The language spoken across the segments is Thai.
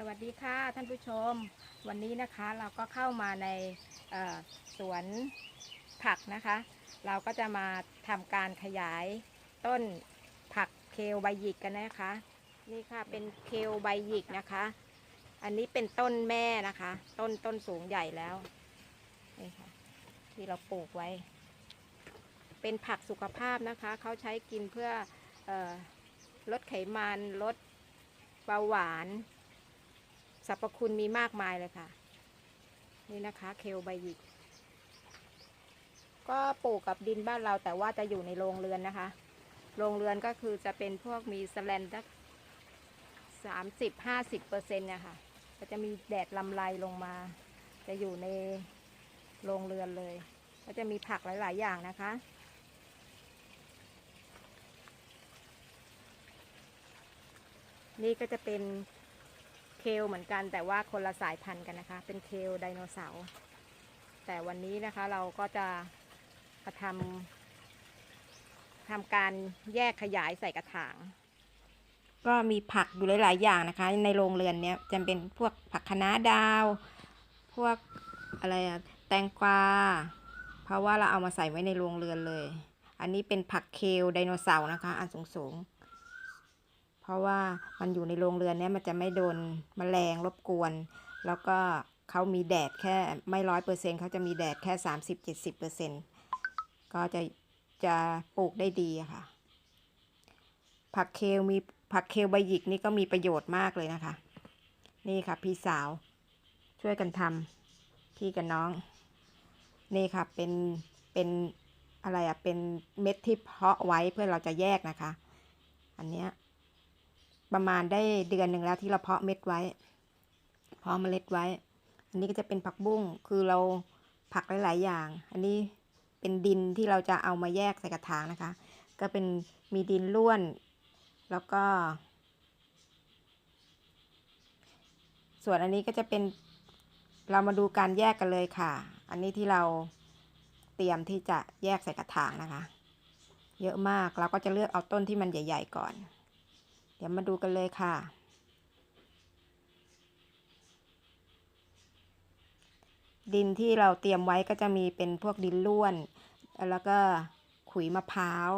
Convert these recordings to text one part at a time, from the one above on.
สวัสดีค่ะท่านผู้ชม วันนี้นะคะเราก็เข้ามาในสวนผักนะคะ เราก็จะมาทำการขยายต้นผักเคลใบหยิกกันนะคะ นี่ค่ะเป็นเคลใบหยิกนะคะ อันนี้เป็นต้นแม่นะคะ ต้นต้นสูงใหญ่แล้วนี่ค่ะที่เราปลูกไว้ เป็นผักสุขภาพนะคะเขาใช้กินเพื่อออลดไขมันลดเบาหวาน สรรพคุณมีมากมายเลยค่ะ นี่นะคะเคลใบหยิก ก็ปลูกกับดินบ้านเราแต่ว่าจะอยู่ในโรงเรือนนะคะ โรงเรือนก็คือจะเป็นพวกมีสแลนดักสามสิบห้าสิบเปอร์เซ็นต์เนี่ยค่ะก็จะมีแดดลำไรลงมา จะอยู่ในโรงเรือนเลย ก็จะมีผักหลาย ๆ อย่างนะคะ นี่ก็จะเป็น ลเหมือนกัน แต่ว่าคนละสายพันธุ์กันนะคะ เป็นเคลไดโนเสาร์แต่วันนี้นะคะเราก็จะมาทำทำการแยกขยายใส่กระถาง ก็มีผักอยู่หลาย ๆ อย่างนะคะ ในโรงเรือนเนี้ยจะเป็นพวกผักคะน้าดาว พวกอะไรอะแตงกวาเพราะว่าเราเอามาใส่ไว้ในโรงเรือนเลย อันนี้เป็นผักเคลไดโนเสาร์นะคะ อันสูง ๆ เพราะว่ามันอยู่ในโรงเรือนเนี้ยมันจะไม่โดนแมลงรบกวน แล้วก็เขามีแดดแค่ไม่ร้อยเปอร์เซ็นเขาจะมีแดดแค่สามสิบเจ็ดสิบเปอร์เซ็นก็จะจะปลูกได้ดีค่ะ ผักเคลมีผักเคลใบหยิกนี่ก็มีประโยชน์มากเลยนะคะ นี่ค่ะพี่สาวช่วยกันทำพี่กับน้อง นี่ค่ะเป็นเป็นอะไรอะเป็นเม็ดที่เพาะไว้เพื่อเราจะแยกนะคะ อันเนี้ย ประมาณได้เดือนหนึ่งแล้วที่เราเพาะเม็ดไว้ เพาะเมล็ดไว้ อันนี้ก็จะเป็นผักบุ้งคือเราผักหลาย ๆ อย่าง อันนี้เป็นดินที่เราจะเอามาแยกใส่กระถางนะคะ ก็เป็นมีดินร่วน แล้วก็ ส่วนอันนี้ก็จะเป็นเรามาดูการแยกกันเลยค่ะ อันนี้ที่เราเตรียมที่จะแยกใส่กระถางนะคะ เยอะมากเราก็จะเลือกเอาต้นที่มันใหญ่ ๆ ก่อน เดี๋ยวมาดูกันเลยค่ะ ดินที่เราเตรียมไว้ก็จะมีเป็นพวกดินร่วน แล้วก็ขุยมะพร้าว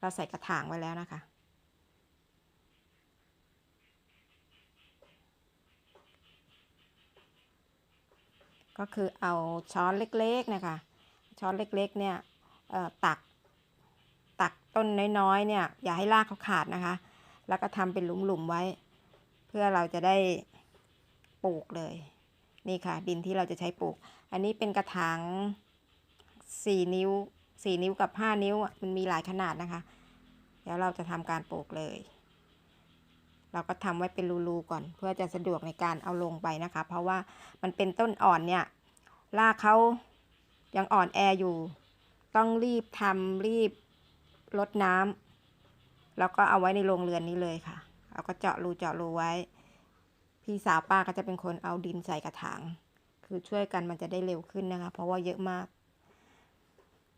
เราใส่กระถางไว้แล้วนะคะก็คือเอาช้อนเล็กๆนะคะ ช้อนเล็กๆเนี่ยตัก ต้นน้อยๆเนี่ย อย่าให้รากเขาขาดนะคะ แล้วก็ทำเป็นหลุมๆไว้ เพื่อเราจะได้ปลูกเลย นี่ค่ะ ดินที่เราจะใช้ปลูก อันนี้เป็นกระถางสี่นิ้วสี่นิ้วกับห้านิ้วมันมีหลายขนาดนะคะ เดี๋ยวเราจะทำการปลูกเลย เราก็ทำไว้เป็นรูๆก่อน เพื่อจะสะดวกในการเอาลงไปนะคะ เพราะว่ามันเป็นต้นอ่อนเนี่ยรากเขายังอ่อนแออยู่ ต้องรีบทำรีบ ลดน้ำแล้วก็เอาไว้ในโรงเรือนนี้เลยค่ะเราก็เจาะรูเจาะรูไว้ พี่สาวป้าก็จะเป็นคนเอาดินใส่กระถาง คือช่วยกันมันจะได้เร็วขึ้นนะคะ เพราะว่าเยอะมาก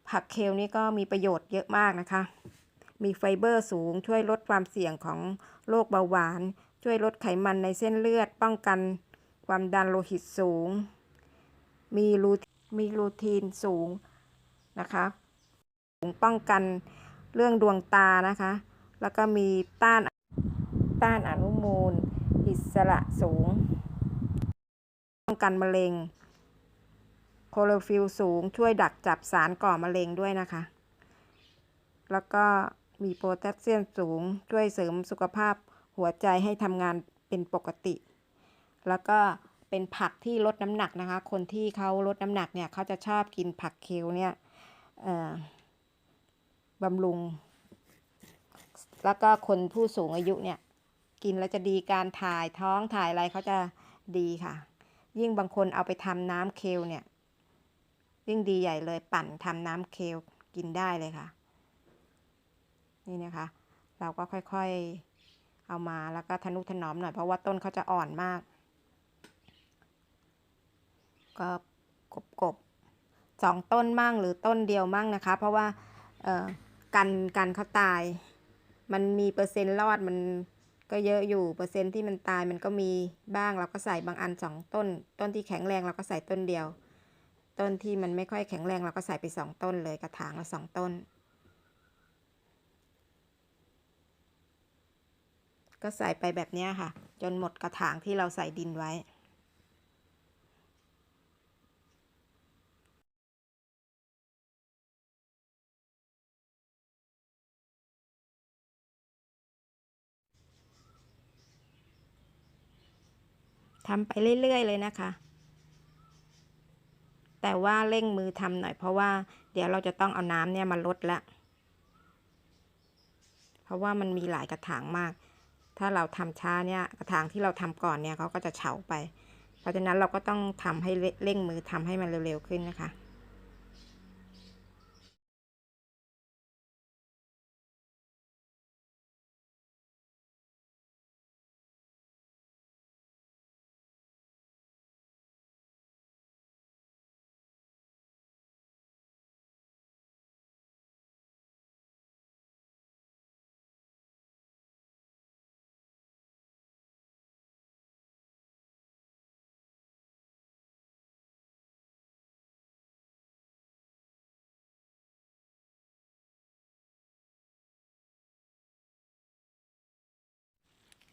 ผักเคลนี่ก็มีประโยชน์เยอะมากนะคะ มีไฟเบอร์สูงช่วยลดความเสี่ยงของโรคเบาหวาน ช่วยลดไขมันในเส้นเลือด ป้องกันความดันโลหิตสูง มีรูมีรูทีนสูงนะคะ ป้องกัน เรื่องดวงตานะคะ แล้วก็มีต้านต้านอนุมูล อิสระสูงป้องกันมะเร็งโคโลฟิลสูงช่วยดักจับสารก่อมะเร็งด้วยนะคะ แล้วก็มีโพแทสเซียมสูงช่วยเสริมสุขภาพหัวใจให้ทำงานเป็นปกติ แล้วก็เป็นผักที่ลดน้ำหนักนะคะ คนที่เขาลดน้ำหนักเนี่ยเขาจะชอบกินผักเคลเนี่ยเอ่อ บำรุง แล้วก็คนผู้สูงอายุเนี่ย กินแล้วจะดีการถ่ายท้องถ่ายอะไรเขาจะดีค่ะ ยิ่งบางคนเอาไปทำน้ำเคลเนี่ย ยิ่งดีใหญ่เลยปั่นทำน้ำเคลกินได้เลยค่ะ นี่นะคะ เราก็ค่อยๆเอามาแล้วก็ทนุถนอมหน่อยเพราะว่าต้นเขาจะอ่อนมาก ก็กบๆสองต้นมั่งหรือต้นเดียวมั่งนะคะ เพราะว่า กันกันเขาตาย มันมีเปอร์เซ็นต์รอดมันก็เยอะอยู่เปอร์เซ็นต์ที่มันตายมันก็มีบ้างเราก็ใส่บางอันสองต้น ต้นที่แข็งแรงเราก็ใส่ต้นเดียว ต้นที่มันไม่ค่อยแข็งแรงเราก็ใส่ไปสองต้นเลยกระถางละสองต้น ก็ใส่ไปแบบนี้ค่ะ จนหมดกระถางที่เราใส่ดินไว้ ทำไปเรื่อยๆเลยนะคะ แต่ว่าเร่งมือทำหน่อย เพราะว่าเดี๋ยวเราจะต้องเอาน้ำเนี่ยมาลดละ เพราะว่ามันมีหลายกระถางมาก ถ้าเราทำช้าเนี่ยกระถางที่เราทำก่อนเนี่ยเขาก็จะเฉาไป เพราะฉะนั้นเราก็ต้องทำให้เร่งมือทำให้มันเร็วๆขึ้นนะคะ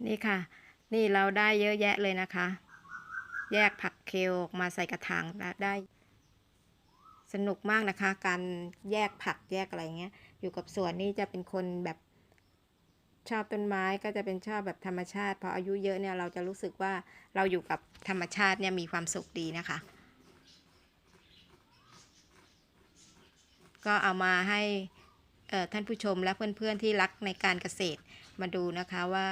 นี่ค่ะ นี่เราได้เยอะแยะเลยนะคะ แยกผักเคลออกมาใส่กระถางได้ สนุกมากนะคะ การแยกผักแยกอะไรเงี้ย อยู่กับสวนนี่จะเป็นคนแบบชอบต้นไม้ก็จะเป็นชอบแบบธรรมชาติพออายุเยอะเนี่ยเราจะรู้สึกว่าเราอยู่กับธรรมชาติเนี่ยมีความสุขดีนะคะ ก็เอามาให้ท่านผู้ชมและเพื่อนๆที่รักในการเกษตรมาดูนะคะว่า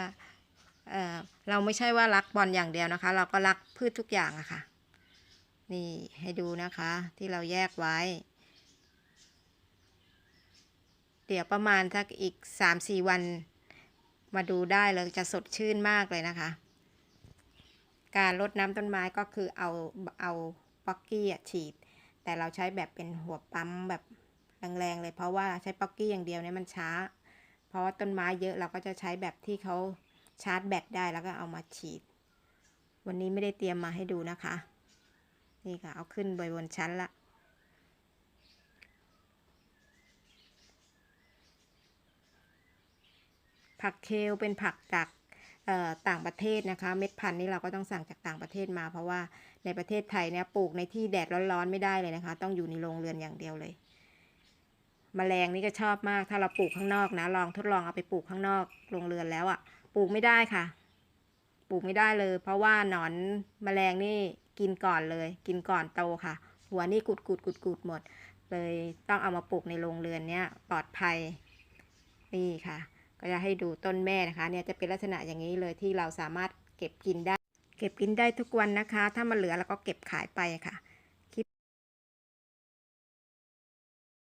เราไม่ใช่ว่ารักบอลอย่างเดียวนะคะ เราก็รักพืชทุกอย่างอะค่ะ นี่ให้ดูนะคะที่เราแยกไว้ เดี๋ยวประมาณสักอีกสามสี่วันมาดูได้เลยจะสดชื่นมากเลยนะคะ การรดน้ำต้นไม้ก็คือเอาเอาป๊อกกี้อะฉีด แต่เราใช้แบบเป็นหัวปั๊มแบบแรงๆเลยเพราะว่าใช้ป๊อกกี้อย่างเดียวเนี่ยมันช้า เพราะว่าต้นไม้เยอะเราก็จะใช้แบบที่เขา ชาร์จแบตได้แล้วก็เอามาฉีด วันนี้ไม่ได้เตรียมมาให้ดูนะคะ นี่ค่ะ เอาขึ้นไปบนชั้นละผักเคลเป็นผักจากต่างประเทศนะคะ เม็ดพันธุ์นี่เราก็ต้องสั่งจากต่างประเทศมา เพราะว่าในประเทศไทยเนี่ยปลูกในที่แดดร้อนๆไม่ได้เลยนะคะ ต้องอยู่ในโรงเรือนอย่างเดียวเลยแมลงนี่ก็ชอบมากถ้าเราปลูกข้างนอกนะ ลองทดลองเอาไปปลูกข้างนอกโรงเรือนแล้วอะ่ะ ปลูกไม่ได้ค่ะ ปลูกไม่ได้เลย เพราะว่าหนอนแมลงนี่กินก่อนเลย กินก่อนโตค่ะ หัวนี่กุดกุดกุดกุดหมด เลยต้องเอามาปลูกในโรงเรือนเนี้ยปลอดภัยนี่ค่ะ ก็จะให้ดูต้นแม่นะคะ เนี่ยจะเป็นลักษณะอย่างนี้เลยที่เราสามารถเก็บกินได้ เก็บกินได้ทุกวันนะคะ ถ้ามันเหลือเราก็เก็บขายไปค่ะ